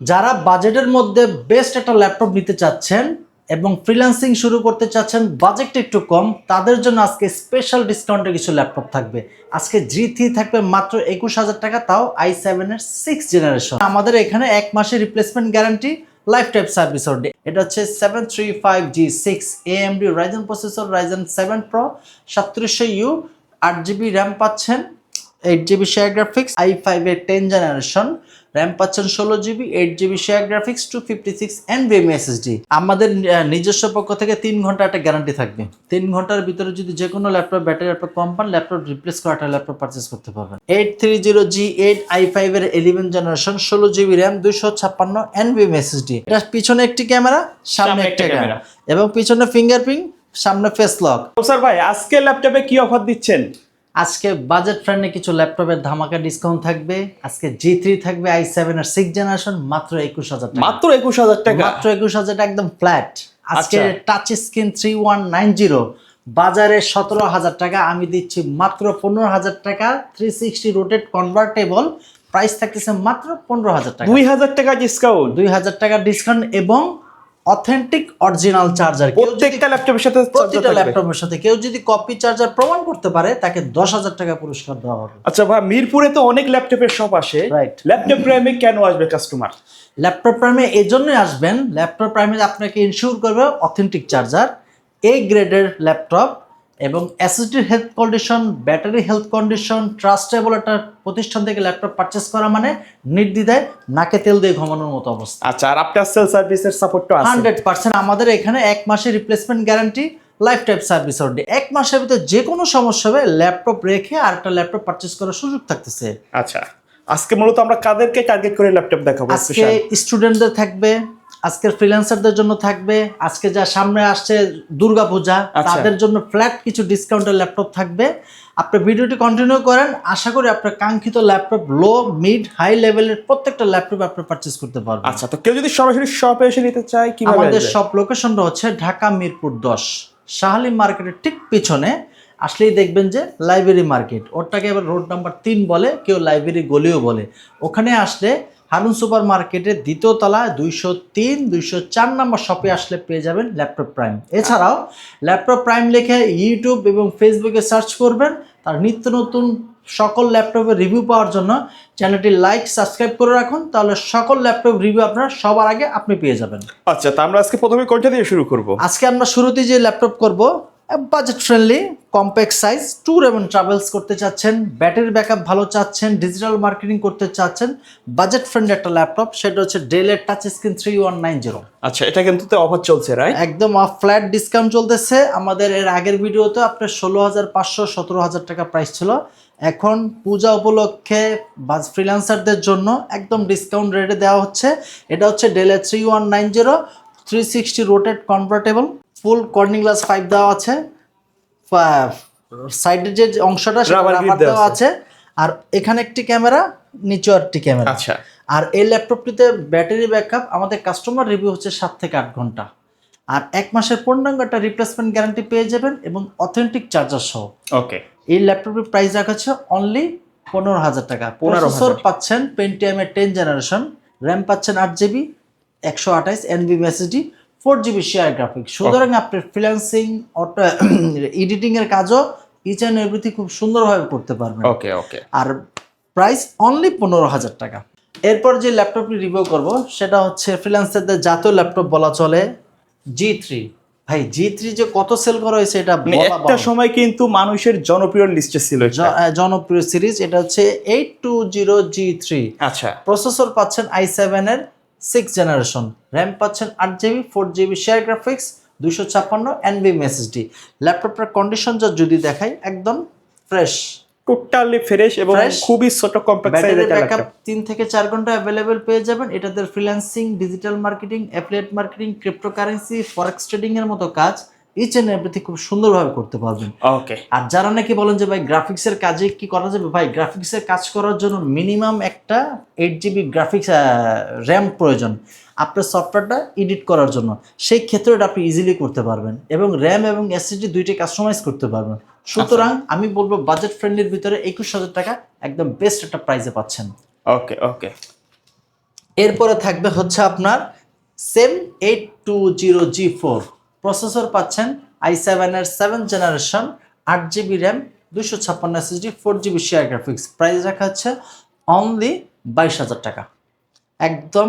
যারা বাজেটের মধ্যে বেস্ট একটা ল্যাপটপ নিতে চাচ্ছেন এবং ফ্রিল্যান্সিং শুরু করতে চাচ্ছেন বাজেটটা একটু কম, তাদের জন্য আজকে স্পেশাল ডিসকাউন্টে কিছু ল্যাপটপ থাকবে। আজকে জি থ্রি থাকবে মাত্র একুশ হাজার টাকা, তাও আই সেভেনের সিক্স জেনারেশন আমাদের এখানে এক মাসের replacement guarantee life type service ওর এটা হচ্ছে seven three five G six AMD Ryzen processor Ryzen seven pro সাতত্রিশশো U আট জিবি র্যাম পাচ্ছেন eight GB share graphics I ফাইভের টেন জেনারেশন র্যাম পাচ্ছেন ষোলো GB eight GB share graphics two fifty six N VM SSD আমাদের নিজস্ব পক্ষ থেকে তিন ঘণ্টা একটা গ্যারান্টি থাকবে। তিন ঘণ্টার ভিতরে যদি যে কোনো ল্যাপটপ ব্যাটারি ল্যাপটপ কম পান ল্যাপটপ রিপ্লেস করা একটা ল্যাপটপ পারচেস করতে পারবেন। Eight three zero G eight I ফাইভের ইলেভেন জেনারেশন ষোলো জিবি র্যাম দুশো ছাপ্পান্ন এন ভিএম এসএসডি এটা পিছনে একটি ক্যামেরা সামনে একটা ক্যামেরা এবং পিছনে ফিঙ্গারপ্রিন্ট সামনে ফেস লক স্যার ভাই আজকে ল্যাপটপে কি অফার দিচ্ছেন? আজকে বাজেট ফ্রেন্ডে কিছু ল্যাপটপের ধামাকা ডিসকাউন্ট থাকবে। আজকে জি থ্রি থাকবে আই সেভেন আর সিক্স জেনারেশন মাত্র একুশ হাজার মাত্র একুশ হাজার টাকা? মাত্র একুশ হাজার টাকা একদম ফ্ল্যাট আজকে। Touch screen three one nine zero বাজারে সতেরো হাজার টাকা আমি দিচ্ছি মাত্র পনেরো হাজার টাকা three sixty rotated convertible price থাকতেছে মাত্র পনেরো হাজার টাকা। দুই হাজার টাকা ডিসকাউন্ট দুই হাজার টাকা ডিসকাউন্ট এবং অথেন্টিক অরিজিনাল চার্জার প্রত্যেকটা ল্যাপটপের সাথে প্রত্যেকটা ল্যাপটপের সাথে কেউ যদি কপি চার্জার প্রমাণ করতে পারে তাকে দশ হাজার টাকা পুরস্কার দেওয়া হবে। আচ্ছা ভাই মিরপুরে তো অনেক ল্যাপটপের শপ আসে। রাইট ল্যাপটপ প্রাইমে কেন আসবে কাস্টমার ল্যাপটপ প্রাইমে এই জন্যই আসবেন। ল্যাপটপ প্রাইমে আপনাকে ইনশিওর করবে অথেন্টিক চার্জার এ গ্রেডের ল্যাপটপ এবং অ্যাসিডির health condition battery health condition trustable একটা প্রতিষ্ঠান থেকে ল্যাপটপ পারচেস করা মানে নির্দ্বিধায় নাকে তেল দিয়ে ঘুমানোর মতো অবস্থা। আচ্ছা আর আফটার সেল সার্ভিসের সাপোর্টও আছে। হান্ড্রেড পার্সেন্ট আমাদের এখানে এক মাসের replacement guarantee life time service অর্ডে এক মাসের ভিতরে যে কোনো সমস্যা হবে ল্যাপটপ রেখে আর একটা ল্যাপটপ পারচেস করার সুযোগ থাকতেছে। আচ্ছা আজকে মূলত আমরা কাদেরকে টার্গেট করে ল্যাপটপ দেখাবো আজকে স্টুডেন্টদের থাকবে আজকের ফ্রিল্যান্সারদের জন্য থাকবে। আজকে যা সামনে আসছে দুর্গাপূজা আচ্ছা। তাদের জন্য ফ্ল্যাট কিছু ডিসকাউন্টের ল্যাপটপ থাকবে। আপনি ভিডিওটি কন্টিনিউ করেন আশা করি আপনার কাঙ্ক্ষিত ল্যাপটপ লো মিড হাই লেভেলের প্রত্যেকটা ল্যাপটপ আপনি পারচেস করতে পারবেন। আচ্ছা তো কেউ যদি সরাসরি শপে এসে নিতে চায় কি আমাদের শপ লোকেশনটা হচ্ছে ঢাকা মিরপুর দশ শাহালি মার্কেটের ঠিক পিছনে। আসলেই দেখবেন যে লাইব্রেরি মার্কেট ওটাকে এবার রোড নাম্বার তিন বলে কেউ লাইব্রেরি গলিও বলে। ওখানে আসলে হারুন সুপার মার্কেটের দ্বিতীয় তলায় দুইশো তিন দুইশো চার নম্বর শপে আসলে পেয়ে যাবেন ল্যাপটপ প্রাইম। এছাড়াও ল্যাপটপ প্রাইম লিখে ইউটিউব এবং ফেসবুকে সার্চ করবেন তার নিত্য নতুন সকল ল্যাপটপের রিভিউ পাওয়ার জন্য চ্যানেলটি লাইক সাবস্ক্রাইব করে রাখুন তাহলে সকল ল্যাপটপ রিভিউ আপনারা সবার আগে আপনি পেয়ে যাবেন। আচ্ছা তা আমরা আজকে প্রথমে কোনটা দিয়ে শুরু করব? আজকে আমরা শুরুতে যে ল্যাপটপ করব budget friendly compact size tour এবং ট্রাভেলস করতে চাচ্ছেন ব্যাটারি ব্যাকআপ ভালো চাচ্ছেন ডিজিটাল মার্কেটিং করতে চাচ্ছেন বাজেট ফ্রেন্ডলি একটা ল্যাপটপ সেটা হচ্ছে ডেলের touch screen three one nine zero আচ্ছা এটা কিন্তু অফার চলছে রাইট একদম ফ্ল্যাট ডিসকাউন্ট চলতেছে। আমাদের এর আগের ভিডিওতে আপনার ষোলো হাজার পাঁচশো সতেরো হাজার টাকা প্রাইস ছিল। এখন পূজা উপলক্ষে বা ফ্রিল্যান্সারদের জন্য একদম ডিসকাউন্ট রেটে দেওয়া হচ্ছে। এটা হচ্ছে ডেলে three one nine zero three sixty rotated convertible full Corning glass five দেওয়া আছে। সাইডের যে অংশটা সেটা দেওয়া আছে। আর এখানে একটি ক্যামেরা নিচে একটি ক্যামেরা। আচ্ছা। আর এই ল্যাপটপটিতে ব্যাটারি ব্যাকআপ আমাদের কাস্টমার রিভিউ হচ্ছে সাত থেকে আট ঘণ্টা। আর এক মাসের পূর্ণাঙ্গ একটা রিপ্লেসমেন্ট গ্যারান্টি পেয়ে যাবেন এবং অথেন্টিক চার্জার সহ। ওকে এই ল্যাপটপের প্রাইস রাখা হচ্ছে অনলি পনেরো হাজার টাকা। 15,000 প্রসেসর পাচ্ছেন পেন্টিএমের টেন জেনারেশন র্যাম পাচ্ছেন আট জিবি একশো আঠাইশ এনবি মেসিডি ফোর জিবি শেয়ার গ্রাফিক্স সুতরাং আপনার ফ্রিল্যান্সিং এডিটিং এর কাজও ইচ অ্যান্ড এভরিথিং খুব সুন্দরভাবে করতে পারবেন। ওকে ওকে আর প্রাইস অনলি পনেরো হাজার টাকা। এরপর যে ল্যাপটপটি রিভিউ করব সেটা হচ্ছে ফ্রিল্যান্সারদের জাতীয় ল্যাপটপ বলা চলে জি থ্রি ভাই জি থ্রি যে কত সেল করা হয়েছে এটা মানে একটা সময় কিন্তু মানুষের জনপ্রিয় লিস্টে ছিল জনপ্রিয় সিরিজ এটা হচ্ছে eight two zero G three আচ্ছা। প্রসেসর পাচ্ছেন আই সেভেনের সিক্স জেনারেশন। র্যাম পাচ্ছেন আট GB four GB share graphics দুশো ছাপ্পান্ন এনবি এসএসডি ল্যাপটপটার কন্ডিশন যা যদি দেখাই একদম ফ্রেশ টোটালি ফ্রেশ এবং খুবই ছোট কম্প্যাক্ট সাইজের ব্যাকআপ তিন থেকে চার ঘণ্টা অ্যাভেলেবেল পেয়ে যাবেন। এটাদের freelancing digital marketing affiliate marketing cryptocurrency forex trading এর মতো কাজ। ইচ এন্ড এভরিথিং খুব সুন্দরভাবে করতে পারবেন। ওকে আর যারা নাকি বলেন যে ভাই গ্রাফিক্সের কাজে কি করা যাবে? ভাই গ্রাফিক্সের কাজ করার জন্য মিনিমাম একটা এইট জিবি গ্রাফিক্স র্যাম প্রয়োজন আপনার সফটওয়্যারটা এডিট করার জন্য। সেই ক্ষেত্রে এটা আপনি ইজিলি করতে পারবেন এবং র্যাম এবং এসএসডি দুইটাই কাস্টমাইজ করতে পারবেন। সুতরাং আমি বলব বাজেট ফ্রেন্ডলির ভিতরে একুশ হাজার টাকা একদম বেস্ট একটা প্রাইসে পাচ্ছেন। ওকে ওকে এরপরে থাকবে হচ্ছে আপনার same eight two zero G four processor পাচ্ছেন আই সেভেনের সেভেন জেনারেশন আট জিবি র্যাম দুশো ছাপ্পান্ন SSD four GB share graphics price রাখা হচ্ছে অনলি বাইশ হাজার টাকা। একদম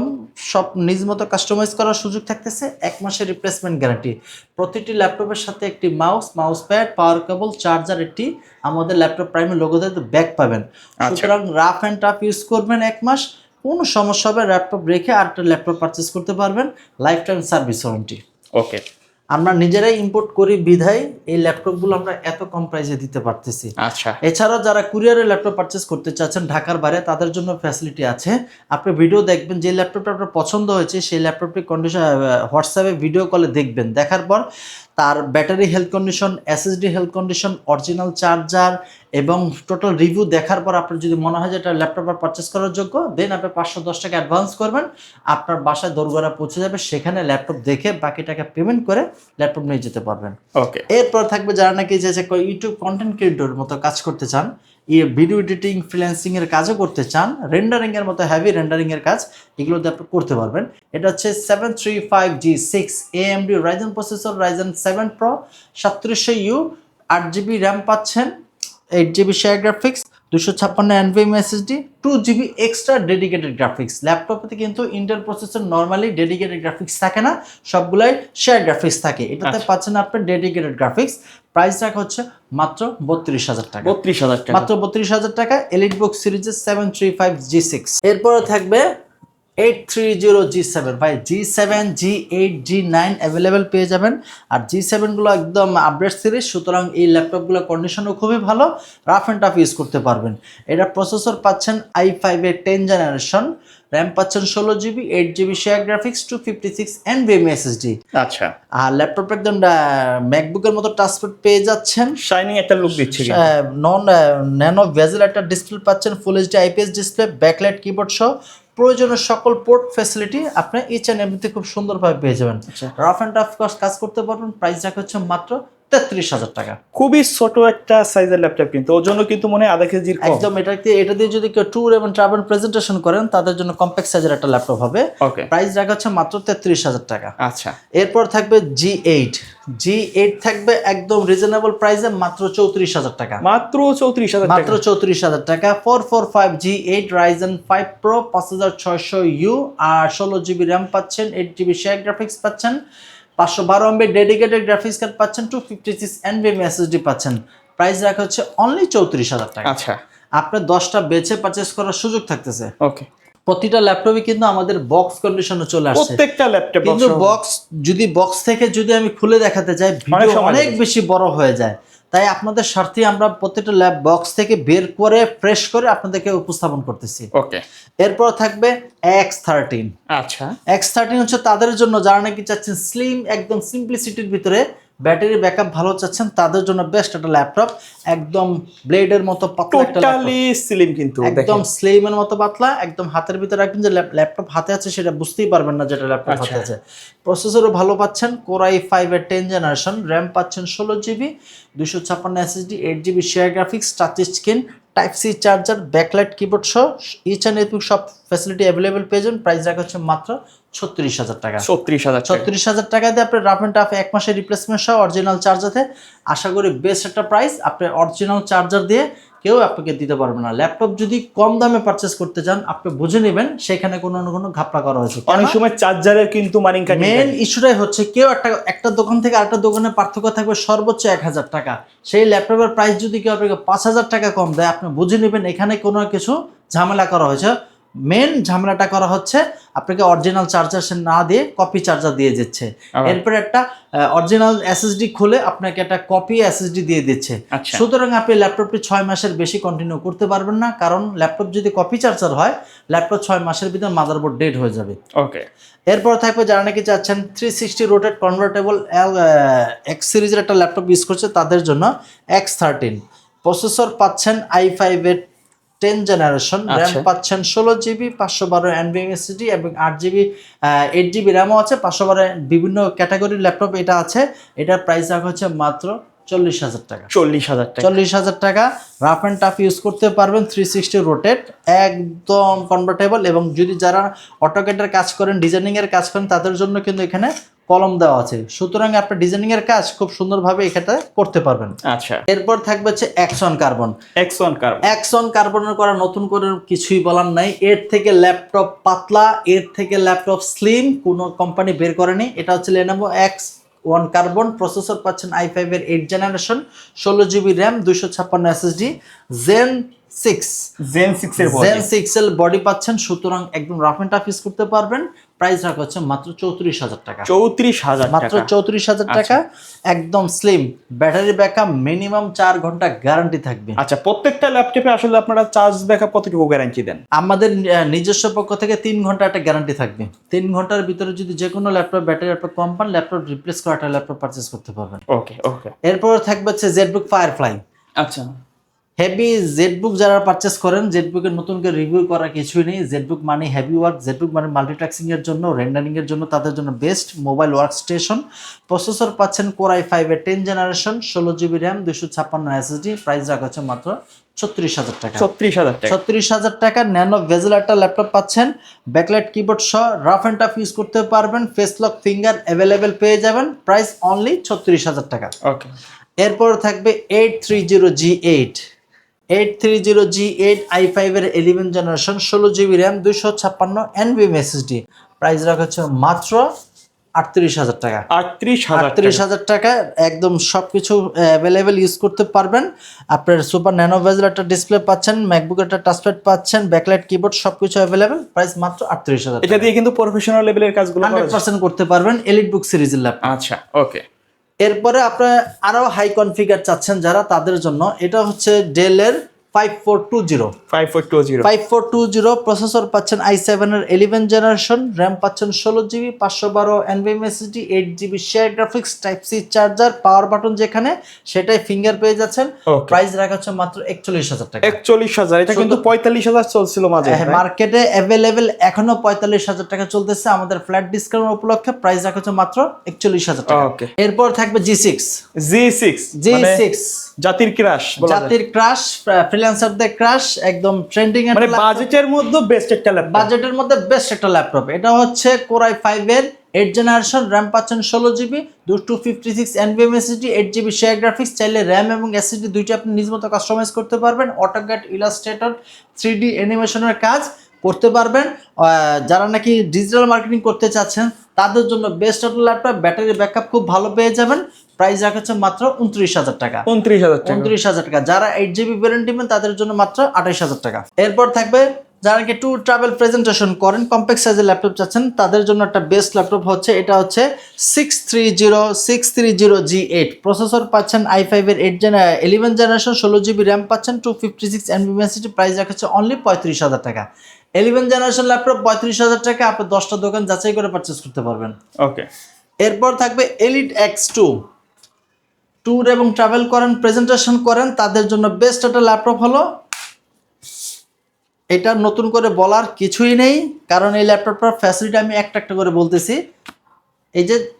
সব নিজ মতো কাস্টমাইজ করার সুযোগ থাকতেছে এক মাসের রিপ্লেসমেন্ট গ্যারান্টি প্রতিটি ল্যাপটপের সাথে একটি mouse mouse pad power cable charger একটি আমাদের ল্যাপটপ প্রাইমের লোগোতে ব্যাক পাবেন। আচ্ছা। সুতরাং রাফ অ্যান্ড টাফ ইউজ করবেন এক মাস কোনো সমস্যা হবে ল্যাপটপ রেখে আরেকটা ল্যাপটপ পারচেস করতে পারবেন life time service warranty okay আমরা নিজেরাই ইম্পোর্ট করি বিধায় এই ল্যাপটপগুলো আমরা এত কম প্রাইসে দিতে পারতেছি। আচ্ছা। এছাড়াও যারা কুরিয়ারে ল্যাপটপ পারচেস করতে চাচ্ছেন ঢাকার বাইরে তাদের জন্য ফ্যাসিলিটি আছে। আপনি ভিডিও দেখবেন যে ল্যাপটপটা আপনার পছন্দ হয়েছে সেই ল্যাপটপটি কন্ডিশন হোয়াটসঅ্যাপে ভিডিও কলে দেখবেন। দেখার পর তার battery health condition SSD health condition original charger এবং টোটাল রিভিউ দেখার পর আপনার যদি মনে হয় যে এটা ল্যাপটপ আর পারচেস করার যোগ্য দেন আপনি পাঁচশো দশ টাকা অ্যাডভান্স করবেন। আপনার বাসায় দোরগোড়া পৌঁছে যাবে সেখানে ল্যাপটপ দেখে বাকি টাকা পেমেন্ট করে ল্যাপটপ নিয়ে যেতে পারবেন। ওকে এরপর থাকবে যারা নাকি যে ইউটিউব কন্টেন্ট ক্রিয়েটর মতো কাজ করতে চান ভিডিও এডিটিং ফ্রিল্যান্সিংয়ের কাজও করতে চান রেন্ডারিংয়ের মতো হ্যাভি রেন্ডারিংয়ের কাজ এগুলোতে আপনি করতে পারবেন। এটা হচ্ছে seven three five G six AMD Ryzen processor Ryzen seven pro সাতত্রিশশো U আট জিবি র্যাম পাচ্ছেন এইট জিবি শেয়ার গ্রাফিক্স দুশো ছাপ্পান্ন NVM SSD two GB extra dedicated graphics ল্যাপটপে কিন্তু Intel processor normally dedicated graphics থাকে না সবগুলাই শেয়ার গ্রাফিক্স থাকে। এটাতে আচ্ছা। পাচ্ছেন আপনার ডেডিকেটেড গ্রাফিক্স প্রাইস রাখা হচ্ছে মাত্র বত্রিশ হাজার টাকা। বত্রিশ হাজার টাকা। মাত্র বত্রিশ হাজার টাকা এলিট বুক সিরিজের seven three five G six এরপরে থাকবে eight three zero G seven ভাই G seven G eight G nine available পেয়ে যাবেন। আর জি সেভেনগুলো একদম আপডেট সিরিজ সুতরাং এই ল্যাপটপগুলো কন্ডিশনও খুবই ভালো রাফ অ্যান্ড টাফ ইউজ করতে পারবেন। এটা প্রসেসর পাচ্ছেন আই ফাইভের টেন জেনারেশন র্যাম পাচ্ছেন ষোলো GB eight GB share graphics two fifty six N VM SSD আচ্ছা। আর ল্যাপটপ একদম ম্যাকবুকের মতো টাচপ্যাড পেয়ে যাচ্ছেন। শাইনিং একটা লুক দিচ্ছে। নন ন্যানো ভেজেল একটা ডিসপ্লে পাচ্ছেন full HD IPS display backlight keyboard সহ। প্রয়োজনীয় সকল পোর্ট ফ্যাসিলিটি আপনি ইচ অ্যান্ড এভরিথিং খুব সুন্দরভাবে পেয়ে যাবেন। আচ্ছা। রাফ অ্যান্ড টাফ কাজ করতে পারবেন প্রাইস রাখা হচ্ছে মাত্র তেত্রিশ হাজার টাকা। খুবই ছোট একটা সাইজের ল্যাপটপ কিন্তু ওজনও কিন্তু মনে হয় আধা কেজির একদম এটা এটা দিয়ে যদি কেউ ট্যুর এবং ট্রাভেল প্রেজেন্টেশন করেন তাদের জন্য কম্প্যাক্ট সাইজের একটা ল্যাপটপ হবে। প্রাইস রাখা হচ্ছে মাত্র তেত্রিশ হাজার টাকা। আচ্ছা। এরপর থাকবে জি এইট জি এইট থাকবে একদম রিজনেবল প্রাইসে মাত্র চৌত্রিশ হাজার টাকা। মাত্র চৌত্রিশ হাজার মাত্র চৌত্রিশ হাজার টাকা। Four four five G eight Ryzen five pro পাঁচ হাজার ছয়শো ইউ আর ষোলো জিবি র্যাম পাচ্ছেন এইট জিবি শেয়ার গ্রাফিক্স পাচ্ছেন। পাঁচশো বারো এমবি ডেডিকেটেড গ্রাফিক্স কার্ড পাচ্ছেন two fifty six NVM SSD পাচ্ছেন। প্রাইস রাখা হচ্ছে অনলি চৌত্রিশ হাজার টাকা। আচ্ছা। আপনার দশটা বেছে পারচেস করার সুযোগ থাকতেছে। ওকে প্রতিটা ল্যাপটপে কিন্তু আমাদের বক্স কন্ডিশনে চলে আসছে। প্রত্যেকটা ল্যাপটপ কিন্তু বক্স যদি বক্স থেকে যদি আমি খুলে দেখাতে যাই ভিডিও অনেক বেশি বড় হয়ে যায়। তাই আপনাদের স্বার্থে আমরা প্রত্যেকটা ল্যাব বক্স থেকে বের করে ফ্রেশ করে আপনাদেরকে উপস্থাপন করতেছি। ওকে এরপর থাকবে এক্স থার্টিন আচ্ছা। এক্স থার্টিন হচ্ছে তাদের জন্য যারা নাকি চাচ্ছেন স্লিম একদম সিম্পলিসিটির ভিতরে ব্যাটারি ব্যাকআপ ভালো চাচ্ছেন তাদের জন্য বেস্ট একটা ল্যাপটপ একদম ব্লেডের মতো পাতলা একটা টোটালি স্লিম কিন্তু একদম স্লিমের মতো পাতলা একদম হাতের ভিতরে রাখবেন যে ল্যাপটপ হাতে আছে সেটা বুঝতেই পারবেন না যেটা ল্যাপটপ হাতে আচ্ছা। আছে। প্রসেসরও ভালো পাচ্ছেন কোরাই ফাইভ এর টেন জেনারেশন র্যাম পাচ্ছেন ষোলো জিবি দুশো ছাপ্পান্ন SSD eight GB share graphics touch screen type C charger backlight keyboard সহ ইচ অ্যান্ড এভরি সব ফ্যাসিলিটি অ্যাভেলেবেল পেয়ে যাবেন। প্রাইস রাখা হচ্ছে মাত্র ছত্রিশ হাজার টাকা। ছত্রিশ হাজার ছত্রিশ হাজার টাকা দিয়ে আপনার রাফ অ্যান্ড টাফ এক মাসের রিপ্লেসমেন্ট সহ অরিজিনাল চার্জারতে আশা করি বেস্ট একটা প্রাইস আপনি অরিজিনাল চার্জার দিয়ে কেউ আপনাকে দিতে পারবে না। ল্যাপটপ যদি কম দামে পারচেস করতে চান আপনি বুঝে নেবেন সেখানে কোনো না কোনো ঘাপলা করা হয়েছে। অনেক সময় চার্জারের কিন্তু মানিং মেন ইস্যুটাই হচ্ছে কেউ একটা একটা দোকান থেকে আরেকটা দোকানে পার্থক্য থাকবে সর্বোচ্চ এক হাজার টাকা। সেই ল্যাপটপের প্রাইস যদি কেউ আপনাকে পাঁচ হাজার টাকা কম দেয় আপনি বুঝে নেবেন এখানে কোনো কিছু ঝামেলা করা হয়েছে। মেন ঝামেলাটা করা হচ্ছে আপনাকে অরিজিনাল চার্জার সে না দিয়ে কপি চার্জার দিয়ে দিচ্ছে? এরপরে একটা অরিজিনাল এসএসডি খুলে আপনাকে একটা কপি এসএসডি দিয়ে দিচ্ছে। আচ্ছা। সুতরাং আপনি ল্যাপটপটি ছয় মাসের বেশি কন্টিনিউ করতে পারবেন না কারণ ল্যাপটপ যদি কপি চার্জার হয় ল্যাপটপ ছয় মাসের ভিতরে মাদারবোর্ড ডেড হয়ে যাবে। ওকে এরপর থাকবে যারা নাকি চাচ্ছেন three sixty rotated convertible X সিরিজের একটা ল্যাপটপ ইউজ করছে তাদের জন্য এক্স থার্টিন প্রসেসর পাচ্ছেন আই ফাইভের টেন জেনারেশন র্যাম। পাচ্ছেন ষোলো জিবি পাঁচশো বারো এনভিএম এসএসডি এবং আট জিবি এইট জিবি র্যামও আছে পাঁচশো বারো বিভিন্ন ক্যাটাগরির ল্যাপটপ এটা আছে। এটার প্রাইস রাখা হচ্ছে মাত্র চল্লিশ হাজার টাকা। চল্লিশ হাজার টাকা। চল্লিশ হাজার টাকা। রাফ অ্যান্ড টাফ ইউজ করতে পারবেন থ্রি সিক্সটি রোটেট একদম কনভার্টেবল এবং যদি যারা অটোকেটের কাজ করেন ডিজাইনিংয়ের কাজ করেন তাদের জন্য কিন্তু এখানে কলম দেওয়া আছে। সুতরাং আপনার ডিজাইনিংয়ের কাজ খুব সুন্দরভাবে এখানে করতে পারবেন। আচ্ছা। এরপর থাকবে হচ্ছে action carbon one carbon action কার্বনের করা নতুন করে কিছুই বলার নাই। এর থেকে ল্যাপটপ পাতলা এর থেকে ল্যাপটপ স্লিম কোনো কোম্পানি বের করেনি। এটা হচ্ছে Lenovo X one carbon processor পাচ্ছেন আই ফাইভ এর এইট জেনারেশন ষোলো জিবি র্যাম দুইশো ছাপ্পান্ন SSD gen six gen six এর জেন সিক্স এল বডি পাচ্ছেন সুতরাং একদম রাফ অ্যান্ড টাফ ইউজ করতে পারবেন। প্রাইস রাখা হচ্ছে মাত্র চৌত্রিশ হাজার টাকা। চৌত্রিশ হাজার মাত্র চৌত্রিশ হাজার টাকা একদম স্লিম ব্যাটারি ব্যাকআপ মিনিমাম চার ঘণ্টা গ্যারান্টি থাকবে। আচ্ছা প্রত্যেকটা ল্যাপটপে আসলে আপনারা চার্জ ব্যাকআপ কতটুকু গ্যারান্টি দেন? আমাদের নিজস্ব পক্ষ থেকে তিন ঘণ্টা একটা গ্যারান্টি থাকবে। তিন ঘণ্টার ভিতরে যদি যে কোনো ল্যাপটপ ব্যাটারি আপনার কম পান ল্যাপটপ রিপ্লেস করা একটা ল্যাপটপ পারচেস করতে পারবেন। ওকে ওকে এরপর থাকবে হচ্ছে জেডবুক ফায়ারফ্লাই আচ্ছা। হেভি জেডবুক যারা পারচেস করেন জেডবুকের নতুন করে রিভিউ করা কিছুই নেই। জেডবুক মানে হেভি ওয়ার্ক জেডবুক মানে মাল্টিটাস্কিং এর জন্য রেন্ডারিং এর জন্য তাদের জন্য best mobile work station processor পাচ্ছেন কোরাই ফাইভ এর টেন জেনারেশন ষোলো জিবি র্যাম দুশো ছাপ্পান্ন এসএসডি প্রাইস রাখা হচ্ছে মাত্র ছত্রিশ হাজার টাকা। ছত্রিশ হাজার টাকা। ছত্রিশ হাজার টাকা ন্যানো ভেজেল একটা ল্যাপটপ পাচ্ছেন। ব্যাকলাইট কিবোর্ড সহ রাফ অ্যান্ড টাফ ইউজ করতে পারবেন। ফেস লক ফিঙ্গার অ্যাভেলেবেল পেয়ে যাবেন। প্রাইস অনলি ছত্রিশ হাজার টাকা। ওকে এরপর থাকবে eight three zero G eight eight three zero G eight I ফাইভের ইলেভেন জেনারেশন ষোলো জিবি র্যাম দুইশো ছাপ্পান্ন এনবিএম এসএসডি প্রাইস রাখা হচ্ছে মাত্র আটত্রিশ হাজার টাকা। আটত্রিশ আটত্রিশ হাজার টাকা একদম সব কিছু অ্যাভেলেবেল ইউজ করতে পারবেন। আপনার সুপার ন্যানো ভেজেল একটা ডিসপ্লে পাচ্ছেন ম্যাকবুক একটা টাচপ্যাড পাচ্ছেন ব্যাকলাইট কিবোর্ড সব কিছু অ্যাভেলেবেল প্রাইস মাত্র আটত্রিশ হাজার এটা দিয়ে কিন্তু প্রফেশনাল লেভেলের কাজগুলো হান্ড্রেড পার্সেন্ট করতে পারবেন এলিট বুক সিরিজের ল্যাপটপ আচ্ছা ওকে এরপরে আপনার আরও হাই কনফিগার চাচ্ছেন যারা তাদের জন্য এটা হচ্ছে ডেলের five four two zero five four two zero five four two zero processor পাচ্ছেন আই সেভেনের ইলেভেন জেনারেশন র্যাম পাচ্ছেন ষোলো জিবি পাঁচশো বারো NVM eight GB share graphics type C charger power button যেখানে সেটাই ফিঙ্গার পেয়ে যাচ্ছেন। প্রাইস রাখা হচ্ছে মাত্র একচল্লিশ হাজার টাকা। একচল্লিশ হাজার এটা কিন্তু পঁয়তাল্লিশ হাজার চলছিল মাঝে মার্কেটে অ্যাভেলেবেল এখনও পঁয়তাল্লিশ হাজার টাকা চলতেছে। আমাদের ফ্ল্যাট ডিসকাউন্ট উপলক্ষে প্রাইস রাখা হচ্ছে মাত্র একচল্লিশ হাজার টাকা। এরপর থাকবে G six G six G six জাতির ক্রাশ জাতির ক্রাশ ফ্রিল্যান্সারদের ক্রাশ একদম ট্রেন্ডিং মানে বাজেটের মধ্যে বেস্ট একটা ল্যাপটপ বাজেটের মধ্যে বেস্ট একটা ল্যাপটপ এটা হচ্ছে কোরাই ফাইভ এর এইট জেনারেশন র্যাম পাচ্ছেন ষোলো GB two fifty six NBM SSD eight GB share graphics চাইলে র্যাম এবং এসএসডি দুইটা আপনি নিজ মতো কাস্টমাইজ করতে পারবেন। অটোক্যাট ইলাস্ট্রেটর থ্রি ডি অ্যানিমেশনের কাজ করতে পারবেন। যারা নাকি ডিজিটাল মার্কেটিং করতে চাচ্ছেন তাদের জন্য বেস্ট একটা ল্যাপটপ ব্যাটারি ব্যাকআপ খুব ভালো পেয়ে যাবেন। প্রাইস রাখা হচ্ছে মাত্র উনত্রিশ হাজার টাকা। উনত্রিশ হাজার টাকা। উনত্রিশ হাজার টাকা। যারা এইট জিবি ভ্যারিয়েন্ট নেবেন তাদের জন্য মাত্র আঠাইশ হাজার টাকা। এরপর থাকবে যারা কি ট্যুর ট্রাভেল প্রেজেন্টেশন করেন কম্প্যাক্ট সাইজের ল্যাপটপ চাচ্ছেন তাদের জন্য একটা বেস্ট ল্যাপটপ হচ্ছে এটা হচ্ছে six three zero six three zero G eight processor পাচ্ছেন আই ফাইভের এইট জেন ইলেভেন জেনারেশন ষোলো জিবি র্যাম পাচ্ছেন টু ফিফটি সিক্স এনবিএসিটি প্রাইস রাখা হচ্ছে অনলি পঁয়ত্রিশ হাজার টাকা। ইলেভেন জেনারেশন ল্যাপটপ পঁয়ত্রিশ হাজার টাকা আপনি দশটা দোকান যাচাই করে পারচেস করতে পারবেন। ওকে এরপর থাকবে এলিট এক্স টু ট্যুর এবং ট্রাভেল করেন প্রেজেন্টেশন করেন তাদের জন্য বেস্ট একটা ল্যাপটপ হলো। এটা নতুন করে বলার কিছুই নেই কারণ এই ল্যাপটপটার ফ্যাসিলিটি আমি একটা একটা করে বলতেছি। এই যে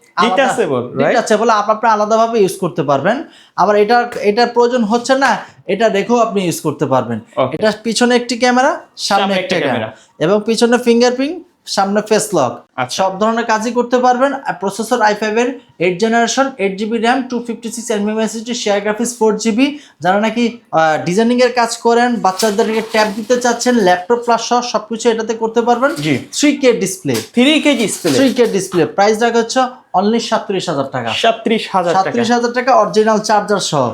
detachable, আপ- আপনি আলাদাভাবে ইউজ করতে পারবেন। আবার এটা এটার প্রয়োজন হচ্ছে না এটা রেখেও আপনি ইউজ করতে পারবেন. এটা পিছনে একটি ক্যামেরা সামনে একটা ক্যামেরা। এবং পিছনে ফিঙ্গারপ্রিন্ট সামনে ফেস লক আচ্ছা। সব ধরনের কাজই করতে পারবেন। প্রসেসর আই ফাইভের eight generation eight GB RAM two fifty six এমএমএসিটি share graphics four GB যারা নাকি ডিজাইনিং এর কাজ করেন বাচ্চাদেরকে ট্যাব দিতে চাচ্ছেন ল্যাপটপ প্লাস সহ সবকিছু এটাতে করতে পারবেন। G. Three K display three K display three K display price রাখা হচ্ছে অনলি সাতত্রিশ হাজার টাকা। সাতত্রিশ হাজার সাতত্রিশ হাজার টাকা অরিজিনাল চার্জার সহ।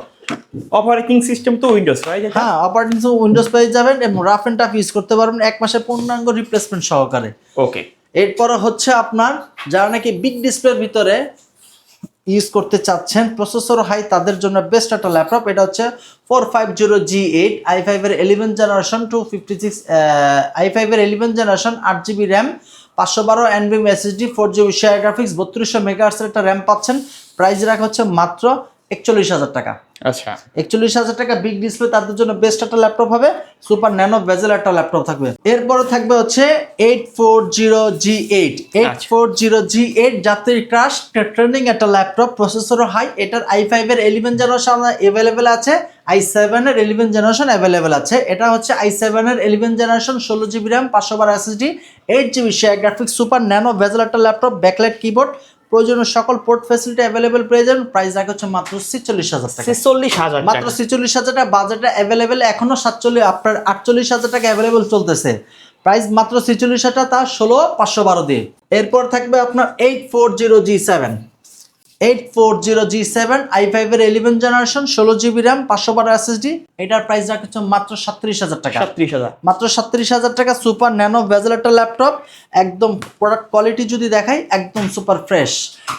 অপারেটিং সিস্টেম তো উইন্ডোজ রাইট হ্যাঁ অপারেটিং উইন্ডোজ পেয়ে যাবেন এবং রাফ অ্যান্ড টাফ ইউজ করতে পারবেন এক মাসের পূর্ণাঙ্গ রিপ্লেসমেন্ট সহকারে। ওকে এরপরে হচ্ছে আপনার যারা নাকি বিগ ডিসপ্লের ভিতরে ইউজ করতে চাচ্ছেন প্রসেসর হাই তাদের জন্য বেস্ট একটা ল্যাপটপ এটা হচ্ছে four five zero G eight I ফাইভের eleven generation two fifty six I ফাইভের ইলেভেন জেনারেশন আট জিবি র্যাম পাঁচশো বারো NBM SSD four GB share graphics বত্রিশশো মেগাহার্সের একটা র্যাম পাচ্ছেন। প্রাইস রাখা হচ্ছে মাত্র একচল্লিশ হাজার টাকা। আচ্ছা। একচল্লিশ হাজার টাকা বিগ ডিসপ্লে তাদের জন্য বেস্ট একটা ল্যাপটপ হবে সুপার ন্যানো বেজেল একটা ল্যাপটপ থাকবে। এরপরে থাকবে হচ্ছে eight four zero G eight eight. Four zero G eight জাতির ক্রাশ ট্রেন্ডিং একটা ল্যাপটপ প্রসেসরও হাই এটার আই ফাইভের এলিভেন জেনারেশন অ্যাভেলেবেল আছে আই সেভেনের এলিভেন জেনারেশন অ্যাভেলেবেল আছে। এটা হচ্ছে আই সেভেনের এলিভেন জেনারেশন ষোলো জিবি র্যাম পাঁচশো বার SSD eight GB share graphics super nano bezel একটা ল্যাপটপ ব্যাকলাইট কিবোর্ড প্রয়োজনীয় সকল পোর্ট ফ্যাসিলিটি অ্যাভেলেবেল পেয়ে যাবেন। প্রাইস রাখা হচ্ছে মাত্র ছিচল্লিশ হাজার টাকা। ছেচল্লিশ হাজার মাত্র ছেচল্লিশ হাজার টাকা বাজেটে অ্যাভেলেবেল এখনও সাতচল্লিশ আপনার আটচল্লিশ হাজার টাকা অ্যাভেলেবেল চলতেছে। প্রাইস মাত্র ছেচল্লিশ হাজার তা ষোলো পাঁচশো বারো দিয়ে। এরপর থাকবে আপনার eight four zero G seven eight four zero G seven I ফাইভের ইলেভেন জেনারেশন ষোলো জিবি র্যাম পাঁচশো বারো এসএসডি এটার প্রাইস রাখা হচ্ছে মাত্র সাতত্রিশ হাজার টাকা। সাতত্রিশ হাজার। মাত্র সাতত্রিশ হাজার টাকা সুপার ন্যানো ভেজেল একটা ল্যাপটপ একদম প্রোডাক্ট কোয়ালিটি যদি দেখাই একদম সুপার ফ্রেশ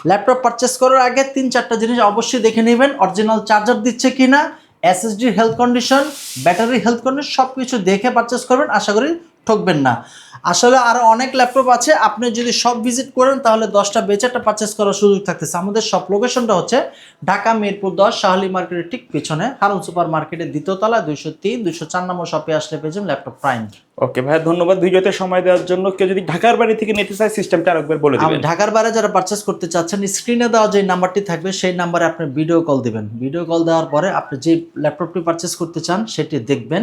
ল্যাপটপ পারচেস করার আগে তিন চারটা জিনিস অবশ্যই দেখে নেবেন অরিজিনাল চার্জার দিচ্ছে কিনা SSD health condition battery health condition সব কিছু দেখে পারচেস করবেন আশা করি ঠকবেন না। আসলে আরও অনেক ল্যাপটপ আছে আপনি যদি সব ভিজিট করেন তাহলে দশটা বেচে একটা পারচেস করার সুযোগ থাকতেছে। আমাদের সব লোকেশনটা হচ্ছে ঢাকা মিরপুর দশ শাহলি মার্কেটের ঠিক পিছনে হারুন সুপার মার্কেটের দ্বিতীয়তলা দুইশো তিন দুইশো চার নম্বর শপে আসলে পেয়েছেন ল্যাপটপ প্রাইম ওকে ভাই ধন্যবাদ। ভিডিওতে সময় দেওয়ার জন্য কেউ যদি ঢাকার বাড়ি থেকে নিতে চায় সিস্টেমটা আরেকবার বলে দিবেন। ঢাকার বাইরে যারা পারচেস করতে চাচ্ছেন স্ক্রিনে দেওয়া যে নাম্বারটি থাকবে সেই নাম্বারে আপনি ভিডিও কল দিবেন। ভিডিও কল দেওয়ার পরে আপনি যে ল্যাপটপটি পারচেস করতে চান সেটি দেখবেন।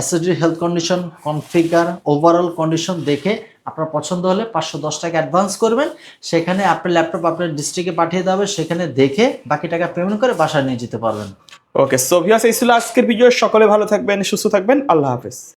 SSD health condition configure overall condition দেখে আপনার পছন্দ হলে পাঁচশো দশ টাকা অ্যাডভান্স করবেন। সেখানে আপনার ল্যাপটপ আপনার ডিস্ট্রিক্টে পাঠিয়ে হবে, সেখানে দেখে বাকি টাকা পেমেন্ট করে বাসায় নিয়ে যেতে পারবেন। ওকে সোভিয়াস এই ছিল আজকের ভিডিও সকলে ভালো থাকবেন, সুস্থ থাকবেন। আল্লাহ হাফেজ।